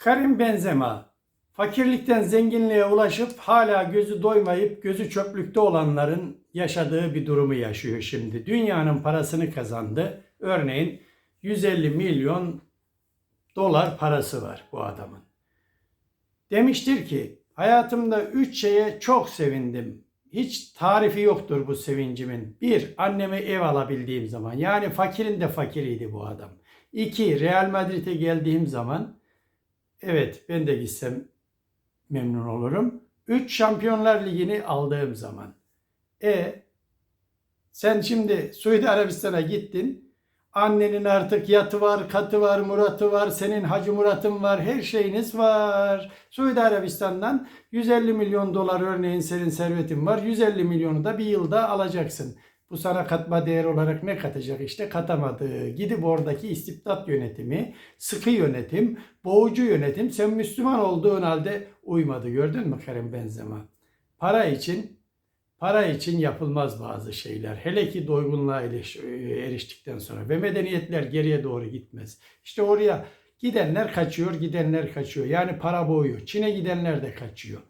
Karim Benzema fakirlikten zenginliğe ulaşıp hala gözü doymayıp gözü çöplükte olanların yaşadığı bir durumu yaşıyor şimdi. Dünyanın parasını kazandı. Örneğin 150 milyon dolar parası var bu adamın. Demiştir ki hayatımda üç şeye çok sevindim. Hiç tarifi yoktur bu sevincimin. Bir, anneme ev alabildiğim zaman. Yani fakirin de fakiriydi bu adam. İki, Real Madrid'e geldiğim zaman evet ben de gitsem memnun olurum. Üç, Şampiyonlar Ligi'ni aldığım zaman. E sen şimdi Suudi Arabistan'a gittin. Annenin artık yatı var, katı var, muratı var, senin Hacı Murat'ın var, her şeyiniz var. Suudi Arabistan'dan 150 milyon dolar örneğin senin servetin var. 150 milyonu da bir yılda alacaksın. Bu sana katma değer olarak ne katacak? İşte katamadığı. Gidip oradaki istibdat yönetimi, sıkı yönetim, boğucu yönetim. Sen Müslüman olduğun halde uymadı. Gördün mü Karim Benzema? Para için Para için yapılmaz bazı şeyler. Hele ki doygunluğa eriş- eriştikten sonra ve medeniyetler geriye doğru gitmez. İşte oraya gidenler kaçıyor, gidenler kaçıyor. Yani para boğuyor. Çin'e gidenler de kaçıyor.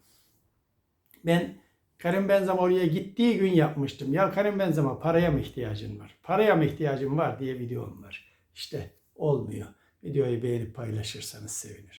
Ben Karim Benzema oraya gittiği gün yapmıştım. Ya Karim Benzema paraya mı ihtiyacın var? Paraya mı ihtiyacın var diye videom var. İşte olmuyor. Videoyu beğenip paylaşırsanız sevinirim.